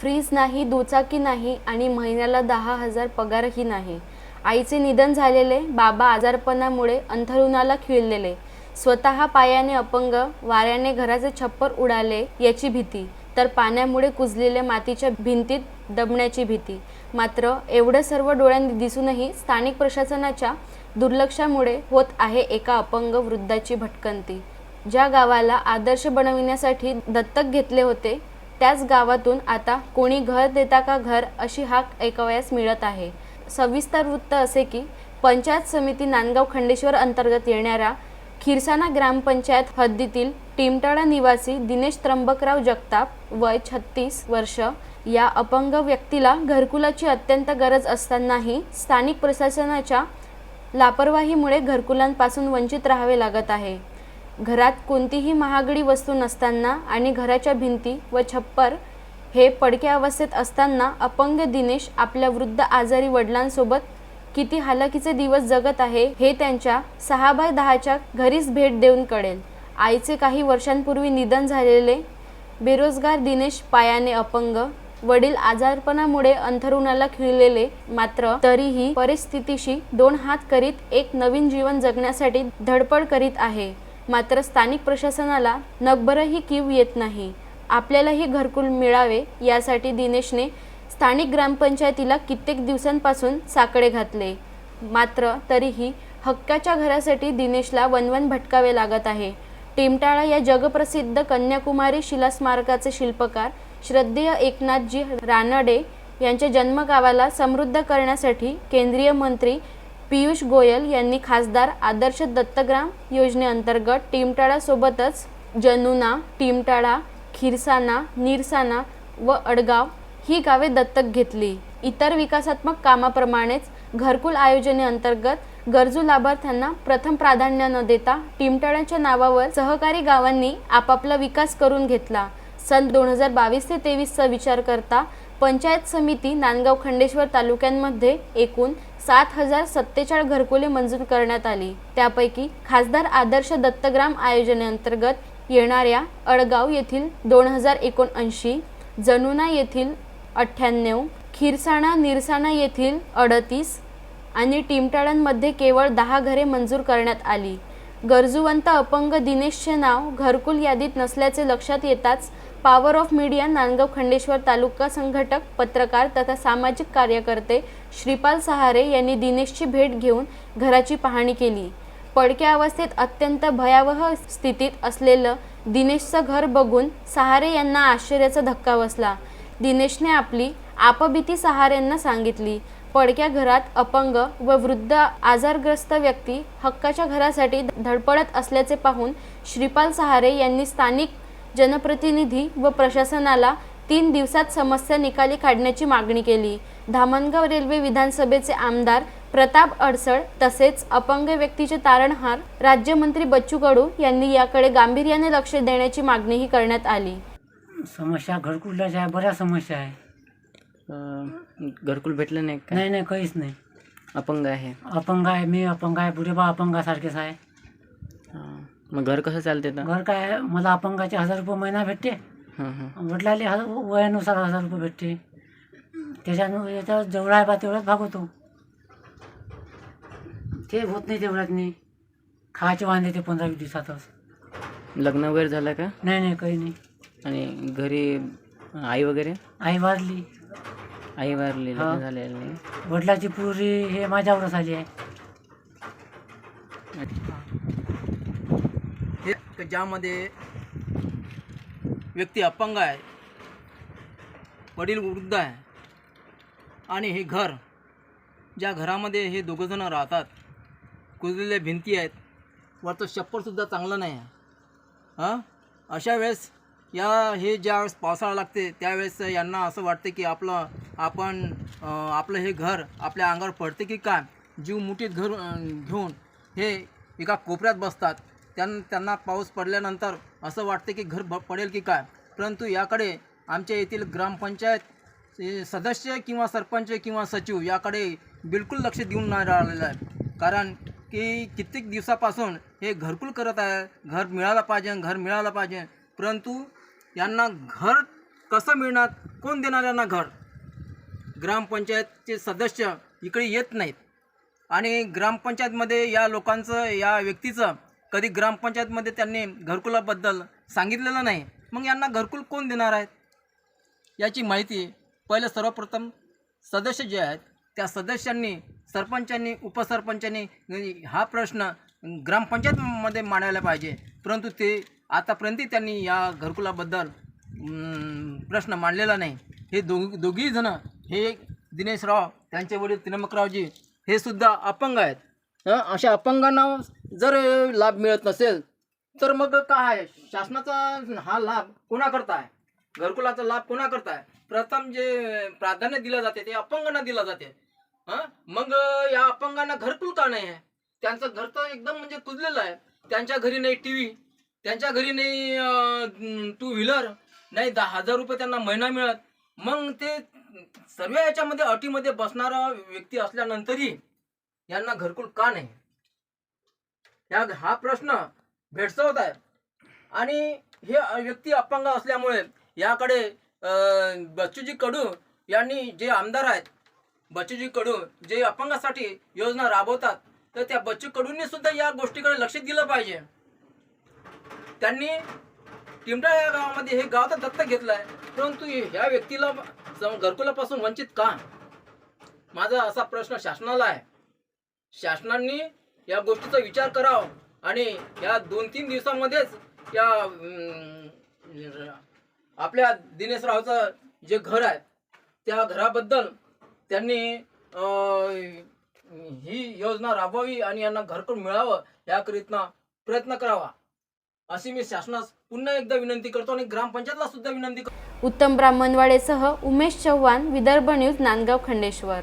Fridge नाही दुचाकी नाही आणि महिन्याला दहा हजार पगारही नाही. आईचे निधन झालेले बाबा आजारपणामुळे अंथरुणाला खिळलेले. स्वतः पायाने अपंग वाऱ्याने घराचे छप्पर उडाले याची भीती. तर पाण्यामुळे कुजलेल्या मातीच्या भिंतीत दबण्याची भीती. मात्र एवढं सर्व डोळ्यांनी दिसूनही स्थानिक प्रशासनाच्या दुर्लक्षामुळे होत आहे एका अपंग वृद्धाची भटकंती. ज्या गावाला आदर्श बनविण्यासाठी दत्तक घेतले होते त्याच गावातून आता कोणी घर देता का घर अशी हाक ऐकावयास मिळत आहे. सविस्तर वृत्त असे की पंचायत समिती नांदगाव खंडेश्वर अंतर्गत येणाऱ्या खिरसाना ग्रामपंचायत हद्दीतील टिमटाळा निवासी दिनेश त्र्यंबकराव जगताप वय छत्तीस वर्ष या अपंग व्यक्तीला घरकुलाची अत्यंत गरज असतानाही स्थानिक प्रशासनाच्या लापरवाहीमुळे घरकुलांपासून वंचित राहावे लागत आहे. घरात कोणतीही महागडी वस्तू नसताना आणि घराच्या भिंती व छप्पर हे पडक्या अवस्थेत असताना अपंग दिनेश आपल्या वृद्ध आजारी वडिलांसोबत किती हालाकीचे दिवस जगत आहे हे त्यांच्या सहा बाय दहाच्या घरीच भेट देऊन कळेल. आईचे काही वर्षांपूर्वी निधन झालेले बेरोजगार दिनेश पायाने अपंग वडील आजारपणामुळे अंथरुणाला खिळलेले मात्र तरीही परिस्थितीशी दोन हात करीत एक नवीन जीवन जगण्यासाठी धडपड करीत आहे. मात्र स्थानिक प्रशासनाला नकभरही कीव येत नाही. आपल्यालाही घरकुल मिळावे यासाठी दिनेशने स्थानिक ग्रामपंचायतीला कित्येक दिवसांपासून साकडे घातले. मात्र तरीही हक्काच्या घरासाठी दिनेशला वनवन भटकावे लागत आहे. टिमटाळा या जगप्रसिद्ध कन्याकुमारी शिलास्मारकाचे शिल्पकार श्रद्धेय एकनाथजी रानडे यांच्या जन्मगावाला समृद्ध करण्यासाठी केंद्रीय मंत्री पियुष गोयल यांनी खासदार आदर्श दत्तग्राम योजनेअंतर्गत टीमटाळासोबतच जनुना टीमटाळा खिरसाना निरसाना व अडगाव ही गावे दत्तक घेतली. इतर विकासात्मक कामाप्रमाणेच घरकुल आयोजनेअंतर्गत गरजू लाभार्थ्यांना प्रथम प्राधान्य न देता टिमटाळ्यांच्या नावावर सहकारी गावांनी आपापला विकास करून घेतला. सन दोन हजार बावीस ते तेवीसचा विचार करता पंचायत समिती नांदगाव खंडेश्वर तालुक्यांमध्ये एकूण सात हजार सत्तेचाळीस घरकुले मंजूर करण्यात आली. त्यापैकी खासदार आदर्श दत्तग्राम आयोजनेअंतर्गत येणाऱ्या अडगाव येथील दोन हजार एकोणऐंशी जनुना येथील अठ्ठ्याण्णव खिरसाणा निरसाणा येथील अडतीस आणि टिमटाळ्यांमध्ये केवळ दहा घरे मंजूर करण्यात आली. गरजूवंत अपंग दिनेशचे नाव घरकुल यादीत नसल्याचे लक्षात येताच power of media Nandgaon Khandeshwar taluka संघटक पत्रकार तथा सामाजिक कार्यकर्ते श्रीपाल सहारे यांनी दिनेशची भेट घेऊन घराची पाहणी केली. पडक्या अवस्थेत अत्यंत भयावह स्थितीत असलेलं दिनेशचं घर बघून सहारे यांना आश्चर्याचा धक्का बसला. दिनेशने आपली आपबीती सहाऱ्यांना सांगितली. पडक्या घरात अपंग व वृद्ध आजारग्रस्त व्यक्ती हक्काच्या घरासाठी धडपडत असल्याचे पाहून श्रीपाल सहारे यांनी स्थानिक जनप्रतिनिधी व प्रशासनाला तीन दिवसात समस्या निकाली काढण्याची मागणी केली. धामणगाव रेल्वे विधानसभेचे आमदार प्रताप अडसळ तसेच अपंग व्यक्तीचे तारणहार राज्यमंत्री बच्चू कडू यांनी याकडे गांभीर्याने लक्ष देण्याची मागणीही करण्यात आली. समस्या घरकुलाच्या बऱ्याच समस्या आहे. घरकुल भेटलं नाही नाही नाही काहीच नाही. अपंग आहे. अपंग आहे मी अपंग आहे पुढे बा अपंगासारखेच आहे. हां. मग घर कसं चालते तर घर काय आहे, मला अपंगाचे हजार रुपये महिना भेटते. हां हां. वडिलाले हजार वयानुसार हजार रुपये भेटते. त्याच्यानं याच्यावर जेवढा आहे बा तेवढ्याच भागवतो. ते होत नाही तेवढ्यात नाही खायचे वांदे ते पंधरा वीस दिवसातच. लग्न वगैरे झालं का? नाही नाही काही नाही. आणि घरी आई वगैरे? आई वारली. आई वारली हा. झालेलं नाही. वडिलाची पुरी हे माझ्यावरच आली आहे. हे क- ज्यामध्ये व्यक्ती अपंग आहे वडील वृद्ध आहे आणि हे घर ज्या घरामध्ये हे दोघंजणं राहतात कुजलेल्या भिंती आहेत वरचं छप्परसुद्धा चांगलं नाही आहे. हां? अशा वेळेस या हे ज्यावेळेस पावसाळा लागते त्यावेळेस यांना असं वाटते की आपलं आपण आपलं हे घर आपल्या अंगावर पडते की काय? जीव मुठीत घर घेऊन हे एका कोपऱ्यात बसतात. त्यां त्यांना पाऊस पडल्यानंतर असं वाटते की घर ब पडेल की काय? परंतु याकडे आमच्या येथील ग्रामपंचायत सदस्य किंवा सरपंच किंवा सचिव याकडे बिलकुल लक्ष देऊन नाही राहिलेलं आहे. कारण की कित्येक दिवसापासून हे घरकुल करत आहे. घर मिळालं पाहिजे घर मिळालं पाहिजे. परंतु यांना घर कसं मिळणार? कोण देणार यांना घर? ग्रामपंचायतचे सदस्य इकडे येत नाहीत. आणि ग्रामपंचायतमध्ये या लोकांचं या व्यक्तीचं कधी ग्रामपंचायतमध्ये त्यांनी घरकुलाबद्दल सांगितलेलं नाही. मग यांना घरकुल कोण देणार आहेत? याची माहिती पहिले सर्वप्रथम सदस्य जे आहेत त्या सदस्यांनी सरपंचांनी उपसरपंचांनी हा प्रश्न ग्रामपंचायतमध्ये मांडायला पाहिजे. परंतु ते आतापर्यंत त्यांनी या घरकुलाबद्दल प्रश्न मांडलेला नाही. हे दोघी जणं हे दिनेशराव त्यांचे वडील तिनमकरावजी हे सुद्धा अपंग आहेत. अशा अपंगांना जर लाभ मिळत नसेल तर मग काय शासनाचा हा लाभ कोणाकरता आहे? घरकुलाचा लाभ कोणाकरता आहे? प्रथम जे प्राधान्य दिलं जाते ते अपंगांना दिलं जाते. मग या अपंगांना घरकुल का नाही आहे? त्यांचं घर तर एकदम म्हणजे कुजलेलं आहे. त्यांच्या घरी नाही टी व्ही त्यांच्या घरी नाही टू व्हीलर नाही दहा हजार रुपये त्यांना महिना मिळत. मग ते सर्व याच्यामध्ये अटीमध्ये बसणारा व्यक्ती असल्यानंतरही यांना घरकुल का नाही? या हा प्रश्न भेडसावत आहे. आणि हे व्यक्ती अपंग असल्यामुळे याकडे बच्चूजी कडू यांनी जे आमदार आहेत बच्चूजी कडू जे अपंगासाठी योजना राबवतात तर त्या बच्चू कडूंनी सुद्धा या गोष्टीकडे लक्ष दिलं पाहिजे. त्यांनी टिमटा या गावामध्ये हे गाव तर दत्तक घेतलं आहे परंतु ह्या व्यक्तीला घरकुलापासून वंचित का? माझा असा प्रश्न शासनाला आहे. शासनाने या गोष्टीचा विचार करावा आणि या दोन तीन दिवसामध्येच या आपल्या दिनेशरावचं जे घर आहे त्या घराबद्दल त्यांनी ही योजना राबवावी आणि यांना घरकुल मिळावं याकरिता प्रयत्न करावा. अशी मी शासनास पुन्हा एकदा विनंती करतो आणि ग्रामपंचायतला सुद्धा विनंती करतो. उत्तम ब्राह्मणवाडेसह उमेश चव्हाण विदर्भ न्यूज नांदगाव खंडेश्वर.